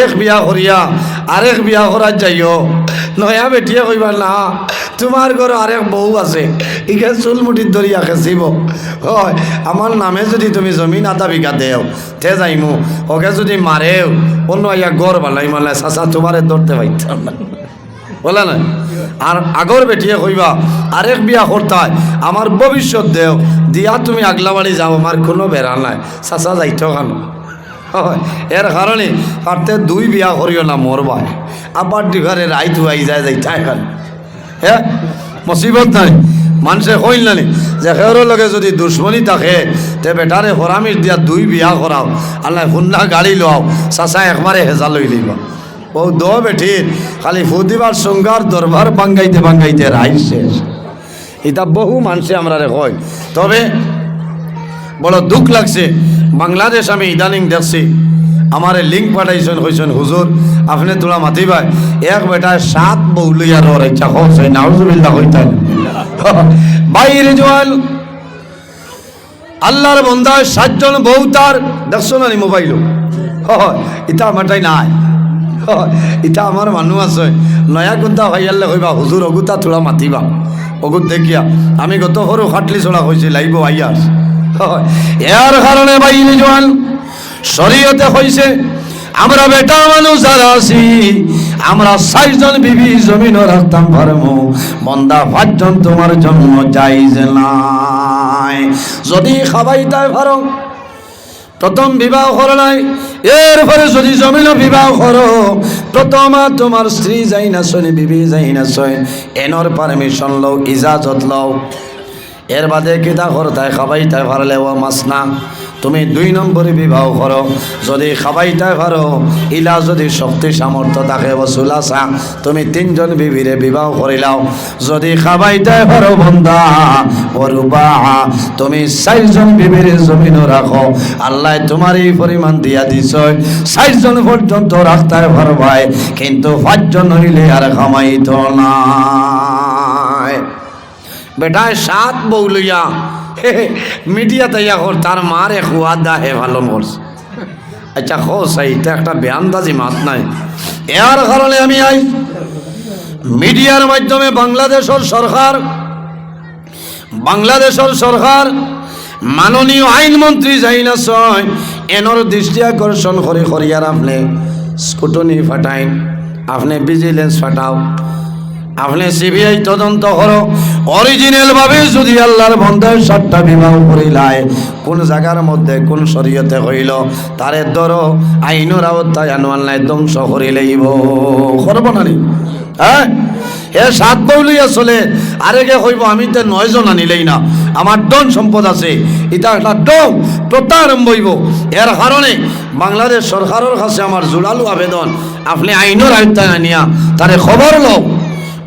এক বিয়া করিয়া আরেক বিয়া করার যাইও। নয়া বেটিয়ে কইবা, না তোমার ঘর আরেক বউ আছে। ইকে চুল মুঠিত ধরিয়া খেঁচিব হয় আমার নামে যদি তুমি জমিন আধা বিঘা দেও, তে যাইমু। ওকে যদি মারেও অন্য ইয়া গড় বালাই মালাই চাচা তোমারে ধরতে পাইতাম না বলে না আর আগর বেটিয়ে কইবা আরেক বিয়া করতায় আমার ভবিষ্যৎ দেও। দিয়া তুমি আগলা বাড়ি যাও আমার কোনো বেড়া নাই। চাচা যাইত কেন হয়। এর কারণে পারতে দুই বিয়া করিও না মোর ভাই। আবার দিঘারে রাইত হয়ে যায় যাইতা এখন হ্যাঁ মুসিবত নাই। মানুষে কইল নানি, যে সেওর লগে যদি দুশ্মনী থাকে, তে বেটারে হরামির দিয়া দুই বিয়া করাও, আল্লাহ হুন্না গাড়ি লোয়াও চাচা একবারে হেজা লই লইবা। ও দো বেঠির খালি ফুদিবার সঙ্গার দরবার বাঙ্গাইতে বাঙ্গাইতে রাই শেষ। এটা বহু মানুষে আমরা রে কয়। তবে বড় দুঃখ লাগছে বাংলাদেশ আমি ইদানিং দেখছি আমারে লিঙ্ক পাঠাইছেন হইছেন হুজুর আপনি তোলা মাতিবাই এক বেটায় সাত বউ ইচ্ছা হচ্ছে নাউজুবিল্লাহ হইতান বাইরে জোয়াল আল্লাহর বন্ধায় সাতজন বউ তার দেখছ না মোবাইল ইটা মাটাই নাই। ইটা আমার মানুষ আছে। নয়া কোনটা হইয়ালে হইবা হুজুর অগুতা তোলা মাতিবা। অগুত দেখিয়া আমি গত সরু খাটলি চলা হয়েছি লাইব আইয়াস হয়, এর কারণে বাইরে জোয়ান শরীয়তে হইছে, আমরা বেটা মানুষ আর আছি, আমরা ষাটজন বিবি জমিন রাখতাম পারমু বন্দা পাঁচজন তোমার জন্ম যাই যে নাই। যদি খাবাই তাই পারো প্রথম বিবাহ করো নাই, এরপরে যদি জমিন বিবাহ করো, প্রথম তোমার স্ত্রী যাই না শোনে, বিবি যাই না শোয় এনর পারমিশন লও, ইজাজত লও। এর বাদে কিতা করতায় খাবাইতে পারলে ও মাস না। তুমি দুই নম্বরে বিবাহ করো। যদি খাবাইতে পারো ইলা যদি শক্তি সামর্থ্য থাকে বসুলাসা তুমি তিনজন বিবিরে বিবাহ করিলাও যদি খাবাইতে পারো বন্ধা বরুবা তুমি চারজন বিবিরে জমিনও রাখো। আল্লাহ তোমার এই পরিমাণ দিয়া দিছ। চারজন পর্যন্ত রাখতে পারবাই কিন্তু পাঁচজন হইলে আর খামাইত না। বেটায় সাত বউ লইয়া মিডিয়া তৈয়া কর, তার মার এক ওয়াদা হে ভালো করছে। আচ্ছা খো সেইটা একটা বেআন্দাজি মাত নাই। এর কারণে আমি আই, মিডিয়ার মাধ্যমে বাংলাদেশের সরকার বাংলাদেশের সরকার মাননীয় আইনমন্ত্রী যাইনা ছয় এনর দৃষ্টি আকর্ষণ করে করিয়ার আপনি স্কুটনি ফাটাইন আপনি ভিজিলেন্স ফাটাও। আপনি সিবিআই তদন্ত করো। অরিজিনাল ভাবে যদি আল্লাহর বন্ধের সাতটা বিবাহ করিলায়, কোন জায়গার মধ্যে কোন শরীয়তে হইল, তারে ধরো, আইনের আওতায় আনোয়াল নাই, ধ্বংস করিলেইব করব না? হ্যাঁ? এ সাত বউলিয়া চলে আরেকে হইব, আমি তো নয়জন আনিলেই না। আমার ডন সম্পদ আছে, এটা একটা ডং প্রত্যা আরম্ভ হইব। এর কারণে বাংলাদেশ সরকারের কাছে আমার জোরালো আবেদন, আপনি আইনের আয়ত্তায় আনিয়া তারে খবর লও।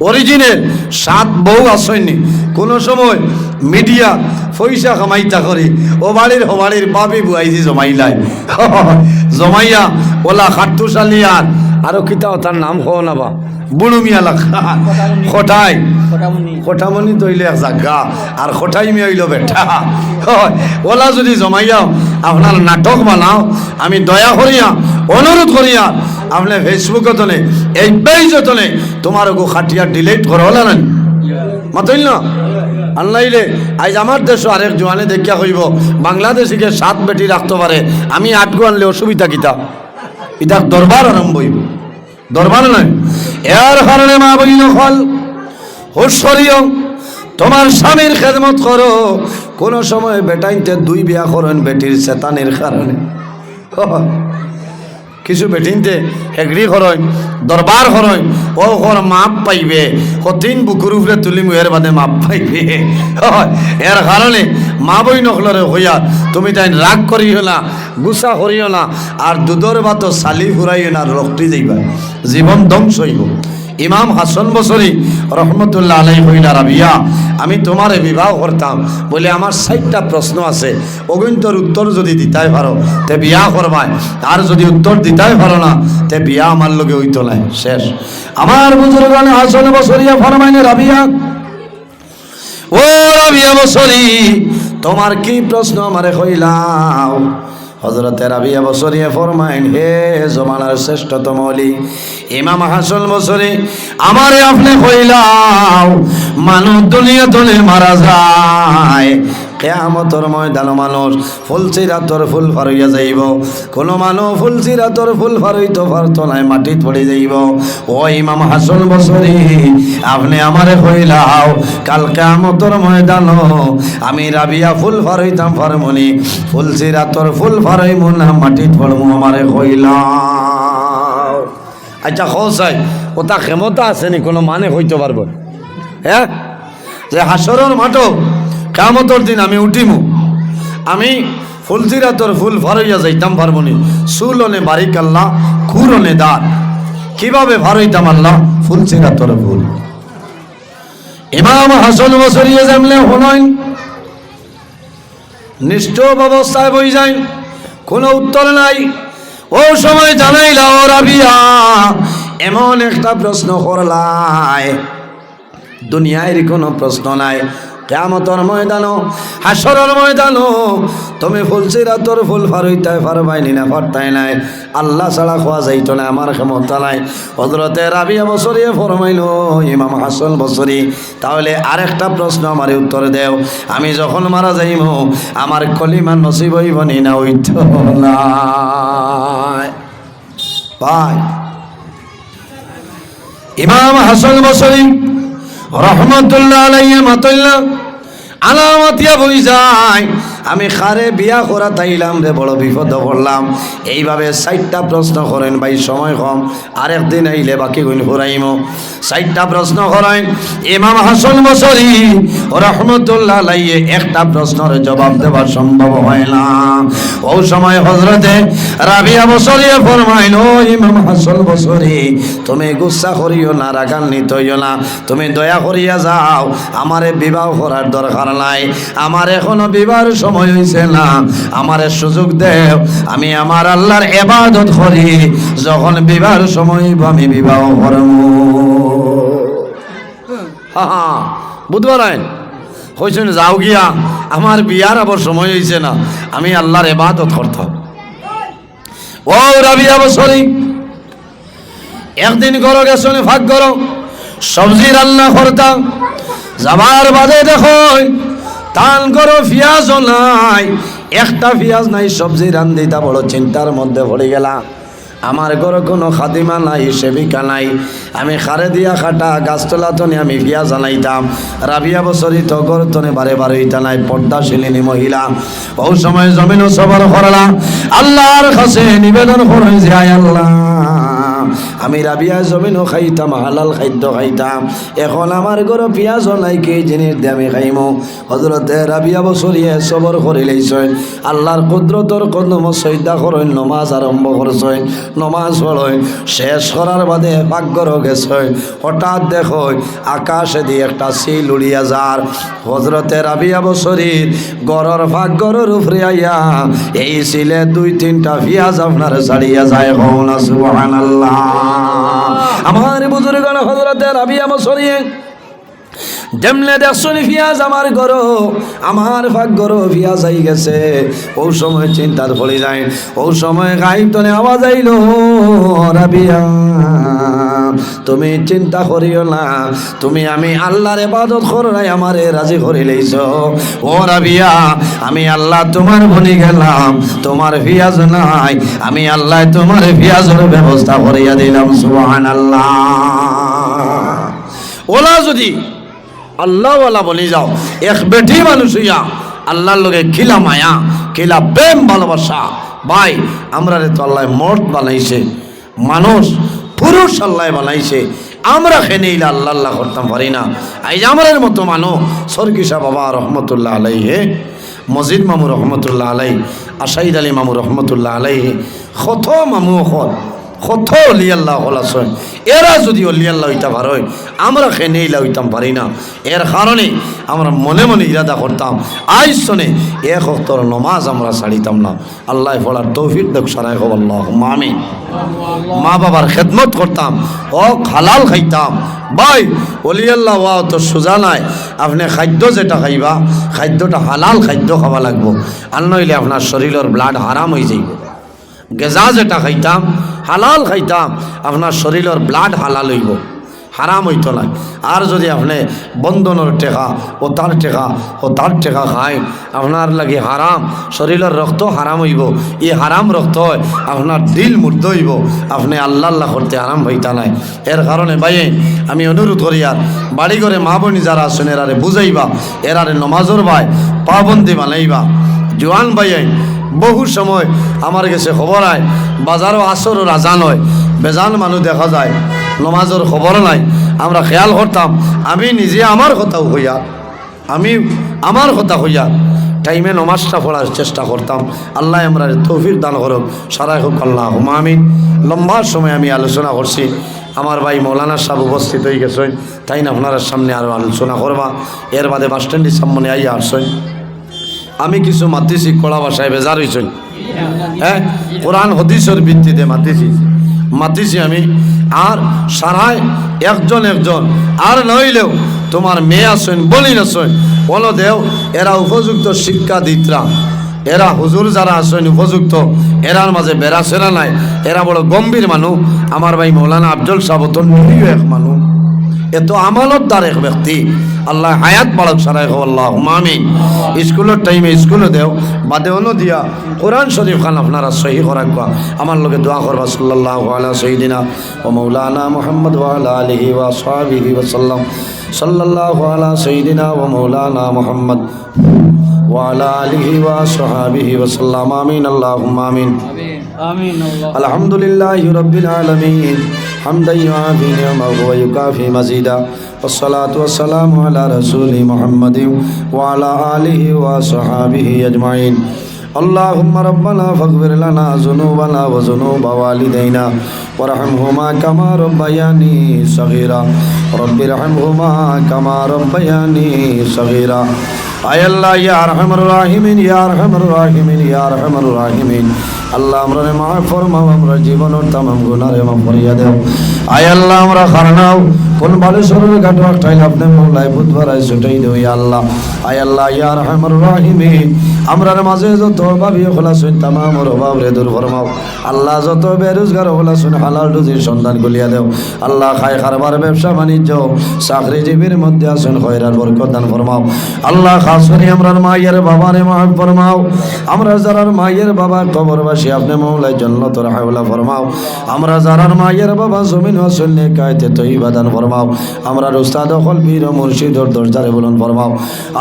অরিজিনাল সাত বউ আসেননি কোনো সময় মিডিয়া পয়সা কামাইতা করে, ও বাড়ির ও বাড়ির বাপি বুয়াইছি জমাইলায়। জমাইয়া ওলা খাটু সালিয়ার আরও কিতাও তার নাম হও না বা। বুড়ুমিয়া লাখা খটাই। খটামনি তৈলে এক জাগা। আর খটাই মি হইল বেটা। হয়, ওলা যদি জমাইয়াও আপনার নাটক বানাও, আমি দয়া করিয়া, অনুরোধ করিয়া, আপনি ফেসবুকে তোলে এই পেজে তোলে তোমার গো খাটিয়া ডিলিট করো হলে না মাতইল না? আনলাইলে আজ আমার দেশ আরেক জোয়ানে দেখিয়া কইব বাংলাদেশিকে সাত বেটি রাখতে পারে আমি আট গো আনলে অসুবিধা কিতা? এটা দরবার আরম্ভ হইব। দরবার নয়। এর কারণে মা বইল হুশরীয় তোমার স্বামীর খেদমত করো। কোন সময় বেটাইতে দুই বিয়া করেন বেটির শেতানের কারণে। কিছু বেটিনতে হেগড়ি খরয় দরবার খরয় ও হর মাপ পাইবে, কঠিন বুকুর উপরে তুলি মুহের বাদে মাপ পাইবে। এর কারণে মা বই নকলরে হইয়া তুমি তাই রাগ করিও না গুসা করিও না আর দুধর বাতো সালি ফুরাইও না রক্তি যাইবা। জীবন ধ্বংস হইব। ইমাম হাসান বসরি রহমতুল্লাহ আলাই হইলা রাবিয়া, আমি তোমারে বিবাহ করতাম বলে আমার ষাটটা প্রশ্ন আছে। অগন্তর উত্তর যদি দিতাই পারো, তে বিয়া করবায় আর যদি উত্তর দিতাই পারো না, তে বিয়া আমার লগে হইতো নাই শেষ। আমার বুজুর্গান হাসান বসরিয়া ফরমাইনে, রাবিয়া, ও রাবিয়া বসরি, তোমার কি প্রশ্ন আমারে কইলাও? হজরতে রাবিয়া বছরিয়ে ফরমাইন হে জমানার শ্রেষ্ঠতম অলি ইমাম হাসন বসরি আমারে আপনি কইলাও মানুষ দুনিয়া তুলে মারা যায়। কেয়ামতর ময়দান মানুষ ফুলচিরাতর ফুল ফারইয়া যাইব। কোনো মানুষ ফুলচিরাতর ফুল ফারইতে পারতো নাই মাটিত পড়ে যাইব। ও ইমাম হাসন বছরে আপনি আমারে কইলাও কাল কেয়ামতর ময়দান আমি রাবিয়া ফুল ফারইতাম ফারমনি ফুলচিরাতর ফুল ফারইমু না মাটিত পড়মু আমারে কইলাও আচ্ছা খোসাই ওটা ক্ষমতা আছে নি, কোনো মানে হইতে পারব হ্যাঁ? যে হাসরের মাঠো কামতর দিন আমি উঠিমু। আমি ফুলজিরা তোর ফুল ভরাইয়া যাইতাম পারব নি সুলনে বারিক আল্লাহ, খুরনে দাঁত কীভাবে ভরাইতাম আল্লাহ? ফুলজিরা তোর ফুল। ইমাম হাসন বসরিয়ে জামলে হনইন। নিষ্ঠুপ অবস্থায় বই যায় কোনো উত্তর নাই। ও সময় জানাইলা ও রাবিয়া, এমন একটা প্রশ্ন করলাই। দুনিয়ায় কোনো প্রশ্ন নাই। কেমতর ময়দানো হাসরের ময়দানো তুমি ফুলছিরা তোর ফুল ফারইতে পারবাইনি না পারতাই নাই। আল্লাহ ছাড়া খোয়া যাইতো না, আমার ক্ষমতা নাই। হজরতে রাবিয়া বছরে ফরমাইল, ইমাম হাসন বছরি তাহলে আরেকটা প্রশ্ন আমার উত্তর দেও। আমি যখন মারা যাইম, আমার কলিমা নসিব হইবনি না নাই ভাই, ইমাম হাসান বসরি, রহমতুল্লাহ আলাইয়া মাতুল্লাহ আলামাতিয়া বই যায়। আমি খারে বিয়া করা তাইলাম রে, বড় বিপদ পড়লাম। এইভাবে ষাটটা প্রশ্ন করেন ভাই, সময় কম। আরেকদিন আইলে বাকি গুণ ফুরাইম ষাটটা প্রশ্ন করেন, ইমাম হাসান বসরি রহমতুল্লাহ আলাইয়ে একটা প্রশ্নের জবাব দেওয়া সম্ভব হয় না। ও সময় হজরতে রাবিয়া বসরিয়ে ফরমাইল, ও ইমাম হাসান বসরি, তুমি গুসা করিও না, রাগান্বিত হইও না। তুমি দয়া করিয়া যাও, আমারে বিবাহ করার দরকার নাই। আমার এখনও বিবাহের সময় হইছে না। আমারে সুযোগ দেও। আমি আমার আল্লাহর এবাদত করি। যখন বিবাহের সময় আমি বিবাহ করব। বুধবার আইন। হয়েছেন যাও গিয়া। আমার বিয়ার আবার সময় হয়েছে না। আমি আল্লাহর এবাদত করতাম। ও রাবিয়া বছরী একদিন করো গেছো ফাঁক করো। সবজি রান্না করতাম যাবার বাদে দেখো টান করো পিঁয়াজ নাই। একটা পিঁয়াজ নাই, সবজি রান্ধিতা বড় চিন্তার মধ্যে পড়ে গেলাম। আমার ঘরে কোনো খাদিমা নাই, সেবিকা নাই। আমি খারে দিয়া খাটা, গাছতলা তনে আমি পিয়া জানাইতাম রাবিয়া বছরই তো ঘর তনে বারে বারে ইটা নাই, পর্দা শিলিনী মহিলা। বহু সময় জমিনও সবার করলাম আল্লাহর কাছে নিবেদন করে যে আল্লাহ। আমি রাবিয়া জমিনও খাইতাম, হালাল খাদ্য খাইতাম। এখন আমার ঘর পিয়াজ নাই, কি জিনিস দিয়ে আমি খাইমো? হজরতে রাবিয়া বছরিয়ে সবর করে লইছেন। আল্লাহর কুদরতর কদম সৈদা করেন, নমাজ আরম্ভ করছেন, নমাজ পড়েন। শেষ করার বাদে পাকঘর গেছেন। হঠাৎ দেখো, আকাশে দিয়ে একটা সিল উড়িয়া যার। হজরতে রাবিয়া বছরির গড়র পাকঘরের উপরে আইয়া এই সিলে দুই তিনটা পিয়াজ আপনার ছাড়িয়া যায় হন সুবহানাল্লাহ। আমার বুজুর্গান হজরতে রাবিয়া বছরিয়ে যেমনে দেখছ ফিয়াজ, আমার গরো, আমার ভাগ গরো ফিয়াজ আই গেছে। ও সময় চিন্তার ফলে যায়, ও সময় গাইব তনে আওয়াজ আইলো, রাবিয়া। তুমি চিন্তা করিও না। তুমি আমি আল্লাহর ইবাদত করাই আমারে রাজি করে লইছ। ও রাবিয়া, আমি আল্লাহ তোমার বনি গেলাম, তোমার পিয়াজ নাই। আমি আল্লাহ তোমার পিয়াজের ব্যবস্থা করিয়া দিলাম, সুবহানাল্লাহ। ওলা যদি আল্লাহওয়ালা বলি যাও, এক বেটি মানুষ হইয়া আল্লাহর লোকে খিলা মায়া, খিলা প্রেম ভালোবাসা, ভাই আমরা তো আল্লাহ মর্দ বানাইছে। মানুষ পুরুষ আল্লাহ বানাইছে। আমরা খেনেইলে আল্লাহ আল্লাহ করতাম, পারি না। এই যে আমার মতো মানো সরকিসা বাবা রহমতুল্লাহ আলাই হে মজিদ মামু রহমতুল্লাহ আলাই আশাইদ আলী মামু রহমতুল্লাহ আলাই হে মামু হল কত অলি আল্লাহ হলাসন এরা যদি অলি আল্লাহ হইতে পারয় আমরা খেনে ইলা হইতাম পারি না। এর কারণে আমরা মনে মনে ইরাদা করতাম। আজ শোনে এক অক্তর নমাজ আমরা ছাড়িতাম না। আল্লাহ ফলার তৌফিক দেখ সারাই হব আল্লাহ মামি মা বাবার খেদমত করতাম ও হালাল খাইতাম। ভাই অলি আল্লাহ ওয়া তো সোজা নাই। আপনি খাদ্য যেটা খাইবা, খাদ্যটা হালাল খাদ্য খাওয়া লাগবো। আর নইলে আপনার শরীরের ব্লাড হারাম হয়ে যাইব। গেজা যেটা খাইতাম হালাল খাইতাম আপনার শরীরের ব্লাড হালাল হইব হারাম হইতো না আর যদি আপনি বন্ধনের টেকা ও তার টেকা ও তার টেকা খায় আপনার লাগে হারাম শরীরের রক্ত হারাম হইব এই হারাম রক্ত হয় আপনার দিল মুর্দ হইব আপনি আল্লাহ আল্লাহ করতে আরাম হইতা নাই। এর কারণে ভাইয়ে, আমি অনুরোধ করি আর বাড়ি ঘরে মা বোনি যারা আছেন এরারে বুঝাইবা এরারে নমাজর ভাই, পাবন্দি বানাইবা জোয়ান ভাইয়ে বহু সময় আমার কাছে খবর আয় বাজারও আসরও রাজান হয় বেজান মানুষ দেখা যায়। নমাজের খবর নাই। আমরা খেয়াল করতাম, আমি নিজে আমার কথাও হইয়া, আমি আমার কথা হইয়া টাইমে নমাজটা পড়ার চেষ্টা করতাম। আল্লাহ আমরা তৌফিক দান করুক। সারাই হোক আল্লাহ আমিন। লম্বা সময় আমি আলোচনা করছি। আমার ভাই মৌলানা সাহেব উপস্থিত হয়ে গেছেন। তাই না, আপনার সামনে আরও আলোচনা করবা। এর বাদে বাস স্ট্যান্ডের সামনে আইয়া আসছেন আমি কিছু মাতিছি, কড়া ভাষায় বেজার হয়েছেন হ্যাঁ? কোরআন, হদিসের ভিত্তিতে মাতিছি। মাতিছি আমি। আর সারায় একজন একজন। আর নইলেও তোমার মেয়ে আসেন বলি আসেন বলো দেও, এরা উপযুক্ত শিক্ষা দিতরা। এরা হুজুর যারা আসেন উপযুক্ত। এরার মাঝে বেড়া সেরা নাই। এরা বড় গম্ভীর মানুষ আমার ভাই মৌলানা আফজল নিরীহ এক মানুষ এত আমানতদার এক ব্যক্তি আল্লাহ হায়াত বাড়ক সারাই হো আল্লাহ মামিন স্কুলের টাইমে স্কুলে দেও বাদে অন্য দিয়া কোরআন শরীফ খান আপনারা সহি করাকবা আমার লোকে দোয়া করবা সাল্লাহ আলা সঈদিনা ও মৌলানা মোহাম্মদ ওয়ালা আলহি ওয়া সাহাবিহি ওসাল্লাম সাল্লাহ আলা সঈদিনা ও মৌলানা মোহাম্মদ وعلى آله وصحابه وسلم آمين اللهم آمين آمين الله الحمد لله رب العالمين حمدا يعافي نعمه ويكافي مزيدا. والصلاة والسلام على رسول محمد وعلى آله وصحابه أجمعين. اللهم ربنا فاغفر لنا ذنوبنا وذنوب والدينا. وارحمهما كما ربياني صغيرا. رب ارحمهما كما ربياني صغيرا. আল্লাহ আল্লাহ। যত যত বেরোজগার সন্ধান গলিয়া দেও। আল্লাহ খায় খারবার ব্যবসা, বাণিজ্য, চাকরিজীবীর মধ্যে আছেন খয়রার বরকত ফরমাও। আল্লাহ খাস করে আমরার মায়ের বাবারে মাফ ফরমাও। আমরা যারার মায়ের বাবা কবরবাসী, আপনি মৌলাই জন্নত হাওলা ফরমাও। আমরা যারার মায়ের বাবা জমিন হাসল নে কায়তে তৈবা দান ফরমাও। আমরা উস্তাদ অকল বীর ও মুর্শিদর দরজারে বলুন ফরমাও।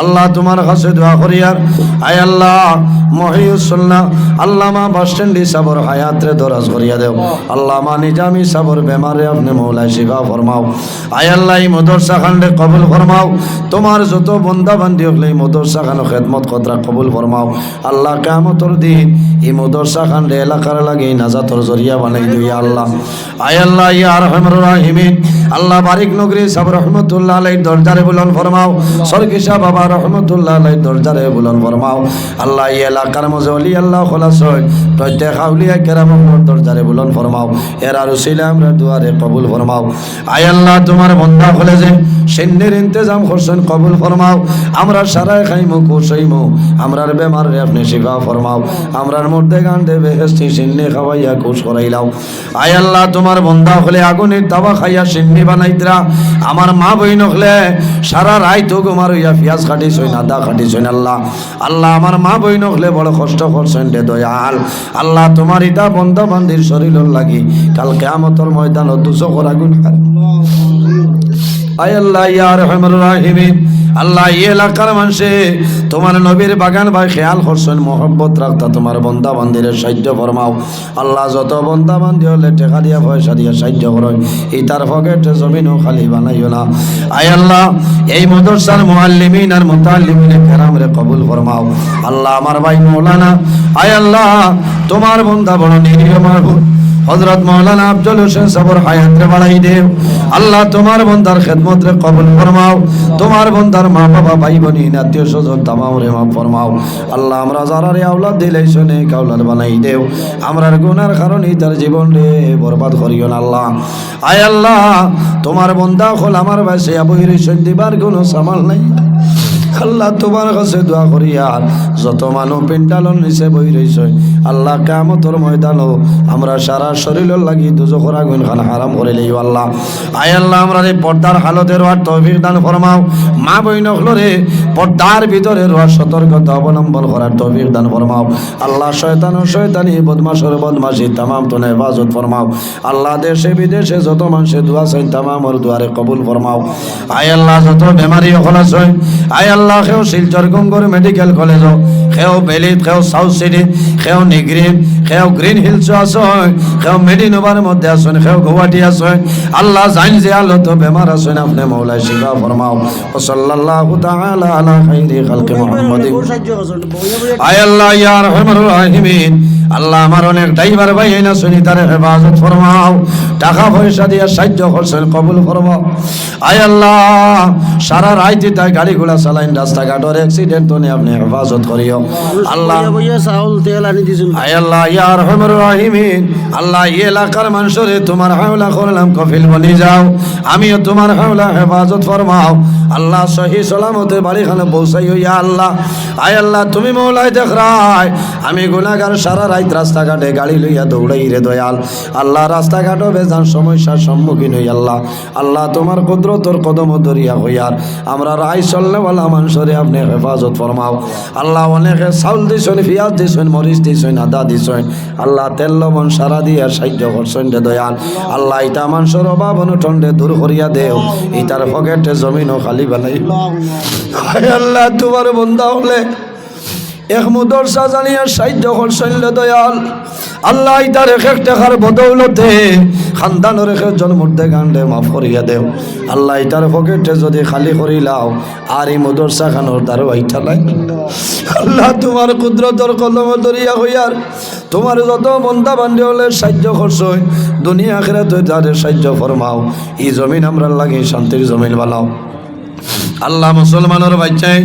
আল্লাহ তোমার কাছে দোয়া করিয়ার আয় আল্লাহ মহিউসুল্লাহ আল্লাহ মা বাস স্ট্যান্ডি সাবর হায়াতরে দরাজ করিয়া দেও। আল্লাহ মা নিজামি সাবর বেমারে আপনি মৌলাই শিবা ফরমাও। আয় আল্লাহ মদরসা খান্ডে কবুল ফরমাও। তোমার যত বন্দা বান্দি হলে মদরসা খানো খেদমত কতরা কবুল ফরমাও। আল্লাহ কামতর দিন এই মদরসা খান্ডে এলাকার লাগে নাজাতর জরিয়া বানাই দিই আল্লাহ। আয় আল্লাহ ইয়া রহমান রাহিমিন। আল্লাহ বারিক নগরী সাব রহমতুল্লাহ আলাই দরজারে বুলন ফরমাও। সরকিসা বাবা রহমতুল্লাহ আলাই দরজারে বুলন ফরমাও। আল্লাহ এই এলাকার মজে অলি আল্লাহ খোলাস হয়। প্রত্যেক আউলিয়া কেরাম দরজারে বুলন ফরমাও। এর আর উসিলে আমরা দুয়ারে কবুল ফরমাও। আয় আল্লাহ তোমার বন্ধা খুলে যে সৈন্যের ইন্তজাম করছেন কবুল ফরমাও। আমরা সারাই খাইমু, কুসাইমু। আমরার বেমার আপনি শিফা ফরমাও। আমরার মধ্যে গান্ডে বেহেস্তি সিন্নি খাওয়াইয়া কুশ করাইলাও। আয় আল্লাহ, তোমার বন্ধা হলে আগুনের দাবা খাইয়া সিন্নি বানাইতরা। আমার মা বইন হলে সারা রাই তো গোমার হইয়া পিয়াজ খাটিছইন আদা খাটিছইন আল্লাহ। আল্লাহ, আমার মা বইন হলে বড় কষ্ট করছেন রে দয়াল। আল্লাহ, তোমার ইটা বন্ধা বান্ধির শরীর লাগি। কালকে আমতর ময়দান দুচকর আগুন আয় আল্লাহ, ইয়া রহমান রাহিমিন। আল্লাহ, এই এলাকার মানুষে, তোমার নবীর বাগান ভাই খেয়াল করছেন মোহব্বত রাখতা, তোমার বন্দা বান্দিরের সাহায্য ফরমাও। আল্লাহ যত বন্দা বান্দি হলে টেকা দিয়া, পয়সা দিয়া সাহায্য করো। এই তার পকেটে জমিনও খালি বানাইও না। আয় আল্লাহ, এই মদরসার মুআল্লিমিন আর মুতাল্লিমিন কেরাম রে কবুল ফরমাও। আল্লাহ, আমার ভাই মৌলানা, আয় আল্লাহ, তোমার বন্দা বড় নিরীহ মাহবুব। হজরত মৌলানা আফজল হোসেন সবর হায়াত রে বাড়াই দেও আল্লাহ তোমার বন্দার খেদমত রে কবুল ফরমাও। তোমার বন্দার মা বাবা, ভাই, বোনি, আত্মীয় স্বজন তামাও রে মাফ ফরমাও। আল্লাহ আমরা যারা রে আওলাদ দিলে শুনে কাউলাদ বানাই দেও। আমরার গুনার কারণে তার জীবন রে বরবাদ করিও না আল্লাহ। আয় আল্লাহ, তোমার বন্দা হল আমার বাসে আবহির দিবার কোনো সামাল নাই। আল্লাহ তোমার কাছে দোয়া করি আর যত মানুষ পেন্ডালন নিচে বই রয়েছে আল্লাহ কামতর ময়দান আমরা সারা শরীর লাগি দুজোখর আগুন খান হারাম করে লই আল্লাহ। আয় আল্লাহ, আমরা এই পর্দার হালতে রোয়ার তৌফিক দান ফরমাও। মা বই নখলরে পর্দার ভিতরে রোয়ার সতর্কতা অবলম্বন করার তৌফিক দান ফরমাও। আল্লাহ শয়তান ও শয়তানি বদমাসর বদমাসি তামাম তো হেফাজত ফরমাও। আল্লাহ দেশে বিদেশে যত মানুষের দোয়া চাই তামামর দুয়ারে কবুল ফরমাও। আয় আল্লাহ, যত বেমারি আছে, আয় আল্লাহ সেও শিলচর গঙ্গর মেডিকেল কলেজ সেও বেলিত সেও সাউথ সিটি সেও নিগ্রিন সেও গ্রিন হিলস আছে সেও মেডিনোভার মধ্যে আছেন সেও গুয়াহাটি আছে আল্লাহ জাইন যে আলো তো বেমার আছেন আপনি মৌলাই শিবা ফরমাও। ও সাল্লাল্লাহু তাআলা আলা খাইরি খালকি মুহাম্মাদিন। আয় আল্লাহ, ইয়া রহমানুর রাহিমিন। আল্লাহ আমার অনেক ড্রাইভার ভাই না শুনি তার হেফাজত ফরমাও। টাকা পয়সা দিয়ে সাহায্য করছেন, কবুল ফরমাও। আয় আল্লাহ, সারা রাইতে তাই গাড়ি ঘোড়া চালাইন রাস্তাঘাটর অ্যাক্সিডেন্ট তো নিয়ে আপনি হেফাজত করিও। আল্লাহ চাউল তেল আনি দিছিল। আয় আল্লাহ ইয়া রহমানুর রাহিমিন। আল্লাহ এই এলাকার মানুষরে তোমার হাওলা করলাম কফিল বনি যাও। আমিও তোমার হাওলা হেফাজত ফরমাও। আল্লাহ সহি সালামতে বাড়িখানে পৌঁছাই হইয়া আল্লাহ। আয় আল্লাহ তুমি মৌলাই দেখ রায়। আমি গুনাগার সারা রাত রাস্তাঘাটে গাড়ি লইয়া দৌড়াই রে দয়াল। আল্লাহ রাস্তাঘাটও বেজান সমস্যার সম্মুখীন হই আল্লাহ। আল্লাহ তোমার কুদরতর কদম দরিয়া হইয়ার। আমরা রায় চললেওয়ালা মানুষরে আপনি হেফাজত ফরমাও। আল্লাহ অনেকে চাউল দিছেন, পিঁয়াজ দিছেন, মরিচ দিছেন, আদা দিছেন। আল্লাহ তেল, লবণ, সারা দিয়ে সাহায্য করছেন রে দয়াল। আল্লাহ ইটা মানুষের অভাব অনুঠণ্ডে দূর করিয়া দেও। ইটার পকেটে জমিনও খালি হায় আল্লাহ, তোমার বন্ধা হলে এক মুদরসা জানিয়া করছেন রে দয়াল। আল্লাহ ইটার এক এক টাকার বদৌলতে খানদানোর এক জন্মুর্দে গান্ডে মাফ করিয়া দেও। আল্লাহ ইটার পকেটে যদি খালি করিলাও, আর এই মুদরসা খানোর দ্বারও আইটা নাই। আল্লাহ তোমার কুদরতর কলম দরিয়া হইয়ার, তোমার যত বন্ধা বান্ধি হলে সাহায্য করছ, দুনিয়া আখেরা তুই তাদের সাহায্য ফরমাও। এই জমিন আমরা লাগে শান্তির জমিন বানাও। আল্লাহ মুসলমানের বাচ্চাই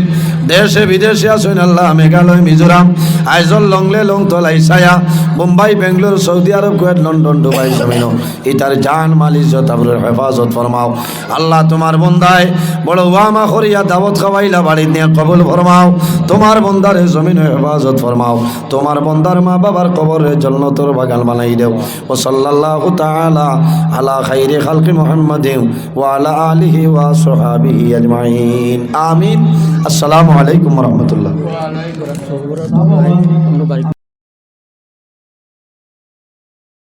দেশে, বিদেশে আছেন আল্লাহ, মেঘালয়, মিজোরাম, আইজল, লংলে লং তলাই ছায়া Mumbai, Bangalore, Saudi Arab, Kuwait, London, Dubai, জমিন। ইতার জান মাল ইজ্জত আপনার হেফাজত ফরমাও। আল্লাহ তোমার বন্দায় বড় ওয়ামা করিয়া দাওয়াত খাওয়াইলা বাড়ি নিয়ে কবুল ফরমাও। তোমার বন্দারে জমিন হেফাজত ফরমাও। তোমার বন্দার মা বাবার কবরে জন্নতর বাগান বানাই দেও। ও সাল্লাল্লাহু তাআলা আলা খাইরি খালকি মুহাম্মাদিন ওয়া আলা আলিহি ওয়া সাহাবিহি আজমাইন। আমিন। আসসালামু আলাইকুম রহমতুল্লাহ।